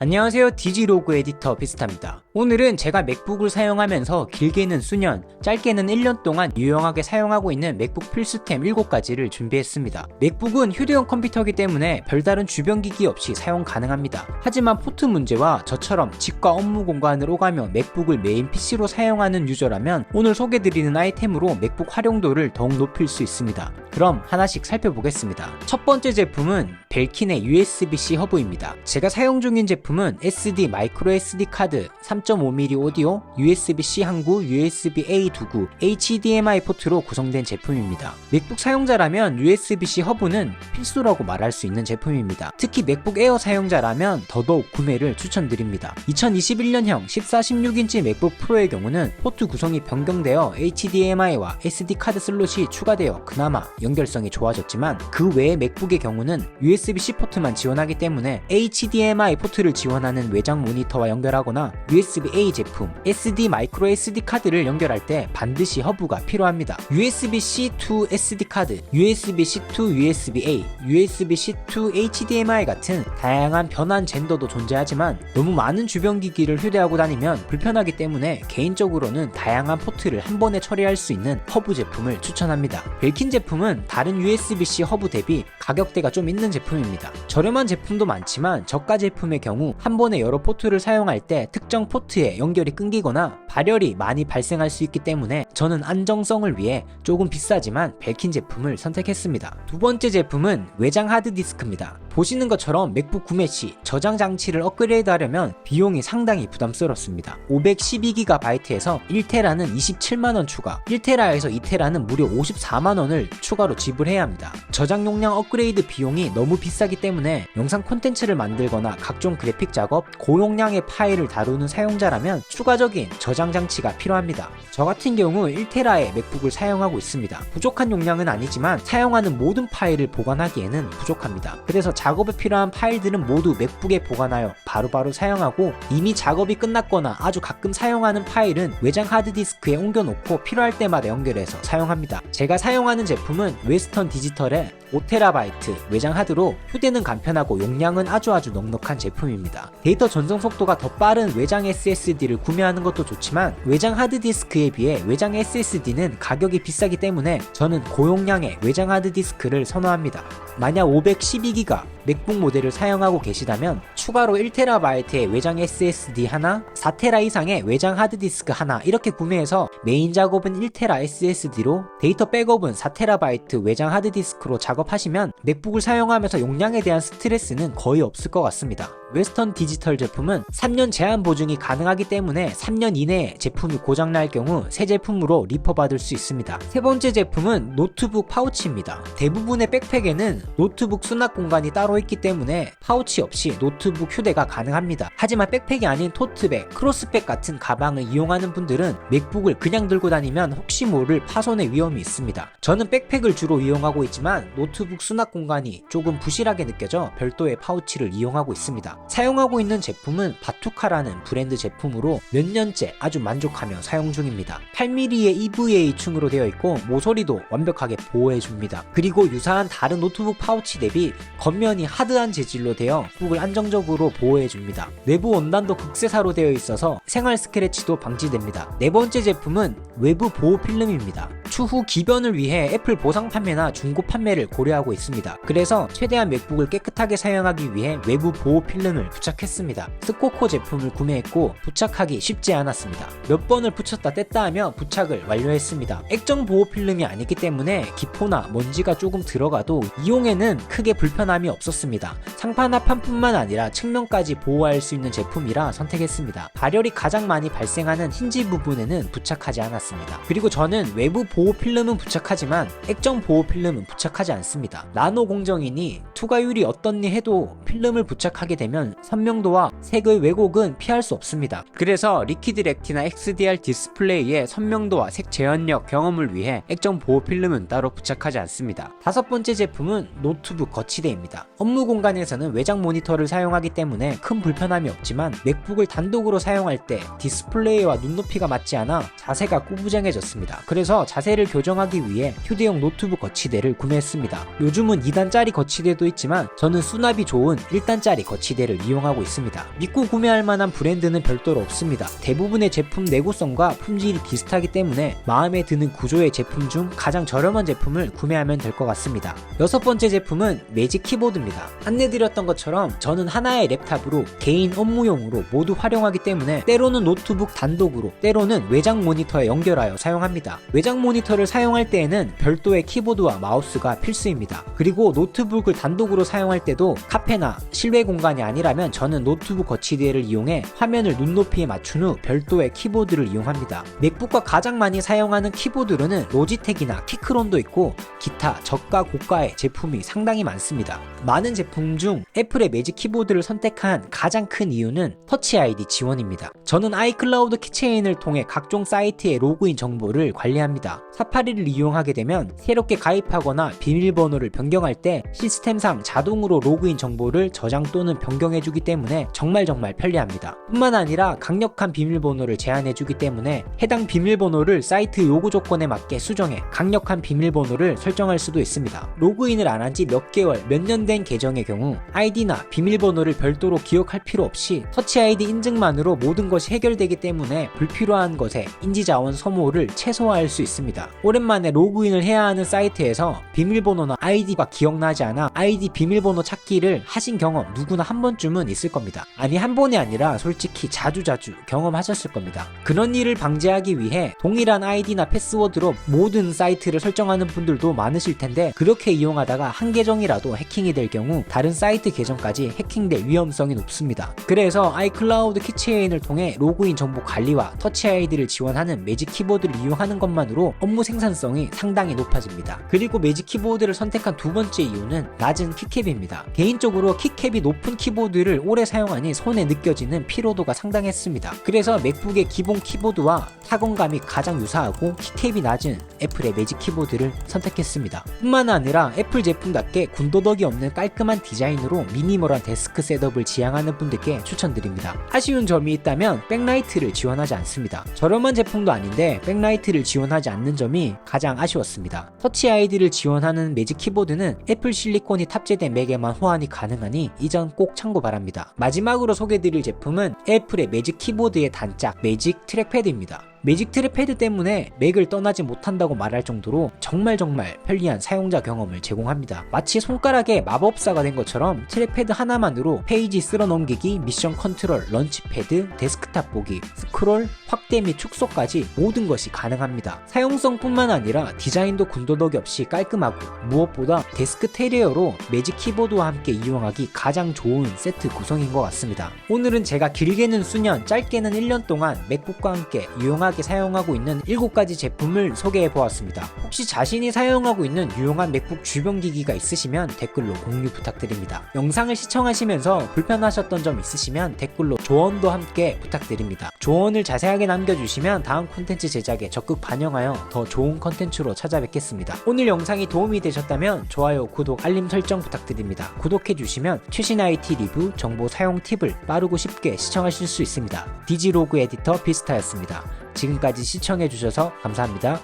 안녕하세요 디지로그 에디터 비스타입니다. 오늘은 제가 맥북을 사용하면서 길게는 수년, 짧게는 1년 동안 유용하게 사용하고 있는 맥북 필수템 7가지를 준비했습니다. 맥북은 휴대용 컴퓨터이기 때문에 별다른 주변 기기 없이 사용 가능합니다. 하지만 포트 문제와 저처럼 집과 업무 공간을 오가며 맥북을 메인 PC로 사용하는 유저라면 오늘 소개드리는 아이템으로 맥북 활용도를 더욱 높일 수 있습니다. 그럼 하나씩 살펴보겠습니다. 첫 번째 제품은 벨킨의 USB-C 허브입니다. 제가 사용 중인 제품은 SD 마이크로 SD 카드, 3.5mm 오디오, USB-C 항구, USB-A 두구, HDMI 포트로 구성된 제품입니다. 맥북 사용자라면 USB-C 허브는 필수라고 말할 수 있는 제품입니다. 특히 맥북 에어 사용자라면 더더욱 구매를 추천드립니다. 2021년형 14, 16인치 맥북 프로의 경우는 포트 구성이 변경되어 HDMI와 SD 카드 슬롯이 추가되어 그나마 연결성이 좋아졌지만 그 외의 맥북의 경우는 USB-C 포트만 지원하기 때문에 HDMI 포트를 지원하는 외장 모니터와 연결하거나 USB-A 제품, SD 마이크로 SD 카드를 연결할 때 반드시 허브가 필요합니다. USB-C to SD 카드, USB-C to USB-A, USB-C to HDMI 같은 다양한 변환 젠더도 존재하지만 너무 많은 주변 기기를 휴대하고 다니면 불편하기 때문에 개인적으로는 다양한 포트를 한 번에 처리할 수 있는 허브 제품을 추천합니다. 벨킨 제품은 다른 USB-C 허브 대비 가격대가 좀 있는 제품입니다. 저렴한 제품도 많지만 저가 제품의 경우 한 번에 여러 포트를 사용할 때 특정 포트에 연결이 끊기거나 발열이 많이 발생할 수 있기 때문에 저는 안정성을 위해 조금 비싸지만 벨킨 제품을 선택했습니다. 두 번째 제품은 외장 하드디스크입니다. 보시는 것처럼 맥북 구매 시 저장 장치를 업그레이드 하려면 비용이 상당히 부담스럽습니다. 512GB에서 1TB는 27만원 추가, 1TB에서 2TB는 무려 54만원을 추가로 지불해야 합니다. 저장 용량 업그레이드 비용이 너무 비싸기 때문에 영상 콘텐츠를 만들거나 각종 그래픽 작업, 고용량의 파일을 다루는 사용자라면 추가적인 저장 장치가 필요합니다. 저 같은 경우 1TB의 맥북을 사용하고 있습니다. 부족한 용량은 아니지만 사용하는 모든 파일을 보관하기에는 부족합니다. 그래서 작업에 필요한 파일들은 모두 맥북에 보관하여 바로바로 사용하고 이미 작업이 끝났거나 아주 가끔 사용하는 파일은 외장 하드디스크에 옮겨놓고 필요할 때마다 연결해서 사용합니다. 제가 사용하는 제품은 웨스턴 디지털의 5TB 외장 하드로 휴대는 간편하고 용량은 아주 아주 넉넉한 제품입니다. 데이터 전송 속도가 더 빠른 외장 SSD를 구매하는 것도 좋지만 외장 하드디스크에 비해 외장 SSD는 가격이 비싸기 때문에 저는 고용량의 외장 하드디스크를 선호합니다. 만약 512기가 맥북 모델을 사용하고 계시다면 추가로 1TB의 외장 SSD 하나, 4TB 이상의 외장 하드디스크 하나 이렇게 구매해서 메인 작업은 1TB SSD로 데이터 백업은 4TB 외장 하드디스크로 작업하시면 맥북을 사용하면서 용량에 대한 스트레스는 거의 없을 것 같습니다. 웨스턴 디지털 제품은 3년 제한 보증이 가능하기 때문에 3년 이내에 제품이 고장날 경우 새 제품으로 리퍼받을 수 있습니다. 세 번째 제품은 노트북 파우치입니다. 대부분의 백팩에는 노트북 수납 공간이 따로 있기 때문에 파우치 없이 노트북 휴대가 가능합니다. 하지만 백팩이 아닌 토트백, 크로스백 같은 가방을 이용하는 분들은 맥북을 그냥 들고 다니면 혹시 모를 파손의 위험이 있습니다. 저는 백팩을 주로 이용하고 있지만 노트북 수납 공간이 조금 부실하게 느껴져 별도의 파우치를 이용하고 있습니다. 사용하고 있는 제품은 바투카라는 브랜드 제품으로 몇 년째 아주 만족하며 사용 중입니다. 8mm의 EVA층으로 되어 있고 모서리도 완벽하게 보호해줍니다. 그리고 유사한 다른 노트북 파우치 대비 겉면이 하드한 재질로 되어 북을 안정적으로 보호해줍니다. 내부 원단도 극세사로 되어 있어서 생활 스크래치도 방지됩니다. 네 번째 제품은 외부 보호 필름입니다. 추후 기변을 위해 애플 보상 판매나 중고 판매를 고려하고 있습니다. 그래서 최대한 맥북을 깨끗하게 사용하기 위해 외부 보호 필름을 부착했습니다. 스코코 제품을 구매했고 부착하기 쉽지 않았습니다. 몇 번을 붙였다 뗐다 하며 부착을 완료했습니다. 액정 보호 필름이 아니기 때문에 기포나 먼지가 조금 들어가도 이용에는 크게 불편함이 없었습니다. 상판 하판뿐만 아니라 측면까지 보호할 수 있는 제품이라 선택했습니다. 발열이 가장 많이 발생하는 힌지 부분에는 부착하지 않았습니다. 그리고 저는 외부 보호 필름은 부착하지만 액정 보호 필름은 부착하지 않습니다. 나노 공정이니 투과율이 어떻니 해도 필름을 부착하게 되면 선명도와 색의 왜곡은 피할 수 없습니다. 그래서 리퀴드 렉티나 XDR 디스플레이의 선명도와 색 재현력 경험을 위해 액정 보호 필름은 따로 부착하지 않습니다. 다섯 번째 제품은 노트북 거치대입니다. 업무 공간에서는 외장 모니터를 사용하기 때문에 큰 불편함이 없지만 맥북을 단독으로 사용할 때 디스플레이와 눈높이가 맞지 않아 자세가 꾸부정해졌습니다. 그래서 자세 자세를 교정하기 위해 휴대용 노트북 거치대를 구매했습니다. 요즘은 2단짜리 거치대도 있지만 저는 수납이 좋은 1단짜리 거치대를 이용하고 있습니다. 믿고 구매할 만한 브랜드는 별도로 없습니다. 대부분의 제품 내구성과 품질이 비슷하기 때문에 마음에 드는 구조의 제품 중 가장 저렴한 제품을 구매하면 될 것 같습니다. 여섯 번째 제품은 매직 키보드입니다. 안내드렸던 것처럼 저는 하나의 랩탑으로 개인 업무용으로 모두 활용하기 때문에 때로는 노트북 단독으로 때로는 외장 모니터에 연결하여 사용합니다. 외장 모니터 를 사용할 때에는 별도의 키보드와 마우스가 필수입니다. 그리고 노트북을 단독으로 사용할 때도 카페나 실외 공간이 아니라면 저는 노트북 거치대를 이용해 화면을 눈높이에 맞춘 후 별도의 키보드를 이용합니다. 맥북과 가장 많이 사용하는 키보드로는 로지텍이나 키크론도 있고 기타 저가 고가의 제품이 상당히 많습니다. 많은 제품 중 애플의 매직 키보드를 선택한 가장 큰 이유는 터치 아이디 지원입니다. 저는 아이클라우드 키체인을 통해 각종 사이트의 로그인 정보를 관리합니다. 사파리를 이용하게 되면 새롭게 가입하거나 비밀번호를 변경할 때 시스템상 자동으로 로그인 정보를 저장 또는 변경해주기 때문에 정말 정말 편리합니다. 뿐만 아니라 강력한 비밀번호를 제한해주기 때문에 해당 비밀번호를 사이트 요구 조건에 맞게 수정해 강력한 비밀번호를 설정할 수도 있습니다. 로그인을 안 한 지 몇 개월, 몇 년 된 계정의 경우 아이디나 비밀번호를 별도로 기억할 필요 없이 터치 아이디 인증만으로 모든 것이 해결되기 때문에 불필요한 것에 인지자원 소모를 최소화할 수 있습니다. 오랜만에 로그인을 해야 하는 사이트에서 비밀번호나 아이디가 기억나지 않아 아이디 비밀번호 찾기를 하신 경험 누구나 한 번쯤은 있을 겁니다. 아니 한 번이 아니라 솔직히 자주 자주 경험하셨을 겁니다. 그런 일을 방지하기 위해 동일한 아이디나 패스워드로 모든 사이트를 설정하는 분들도 많으실 텐데 그렇게 이용하다가 한 계정이라도 해킹이 될 경우 다른 사이트 계정까지 해킹될 위험성이 높습니다. 그래서 아이클라우드 키체인을 통해 로그인 정보 관리와 터치 아이디를 지원하는 매직 키보드를 이용하는 것만으로 업무 생산성이 상당히 높아집니다. 그리고 매직 키보드를 선택한 두 번째 이유는 낮은 키캡입니다. 개인적으로 키캡이 높은 키보드를 오래 사용하니 손에 느껴지는 피로도가 상당했습니다. 그래서 맥북의 기본 키보드와 타건감이 가장 유사하고 키캡이 낮은 애플의 매직 키보드를 선택했습니다. 뿐만 아니라 애플 제품답게 군더더기 없는 깔끔한 디자인으로 미니멀한 데스크 셋업을 지향하는 분들께 추천드립니다. 아쉬운 점이 있다면 백라이트를 지원하지 않습니다. 저렴한 제품도 아닌데 백라이트를 지원하지 않는 점이 가장 아쉬웠습니다. 터치 아이디를 지원하는 매직 키보드는 애플 실리콘이 탑재된 맥에만 호환이 가능하니 이 점 꼭 참고 바랍니다. 마지막으로 소개드릴 제품은 애플의 매직 키보드의 단짝 매직 트랙패드입니다. 매직 트랙패드 때문에 맥을 떠나지 못한다고 말할 정도로 정말 정말 편리한 사용자 경험을 제공합니다. 마치 손가락에 마법사가 된 것처럼 트랙패드 하나만으로 페이지 쓸어 넘기기, 미션 컨트롤, 런치 패드, 데스크탑 보기, 스크롤, 확대 및 축소까지 모든 것이 가능합니다. 사용성뿐만 아니라 디자인도 군더더기 없이 깔끔하고 무엇보다 데스크 테리어로 매직 키보드와 함께 이용하기 가장 좋은 세트 구성인 것 같습니다. 오늘은 제가 길게는 수년, 짧게는 1년 동안 맥북과 함께 유용 하게 사용하고 있는 7가지 제품을 소개해 보았습니다. 혹시 자신이 사용하고 있는 유용한 맥북 주변 기기가 있으시면 댓글로 공유 부탁드립니다. 영상을 시청하시면서 불편하셨던 점 있으시면 댓글로 조언도 함께 부탁드립니다. 조언을 자세하게 남겨주시면 다음 콘텐츠 제작에 적극 반영하여 더 좋은 콘텐츠로 찾아뵙겠습니다. 오늘 영상이 도움이 되셨다면 좋아요, 구독, 알림 설정 부탁드립니다. 구독해주시면 최신 IT 리뷰, 정보 사용 팁을 빠르고 쉽게 시청하실 수 있습니다. 디지로그 에디터 비스타였습니다. 지금까지 시청해주셔서 감사합니다.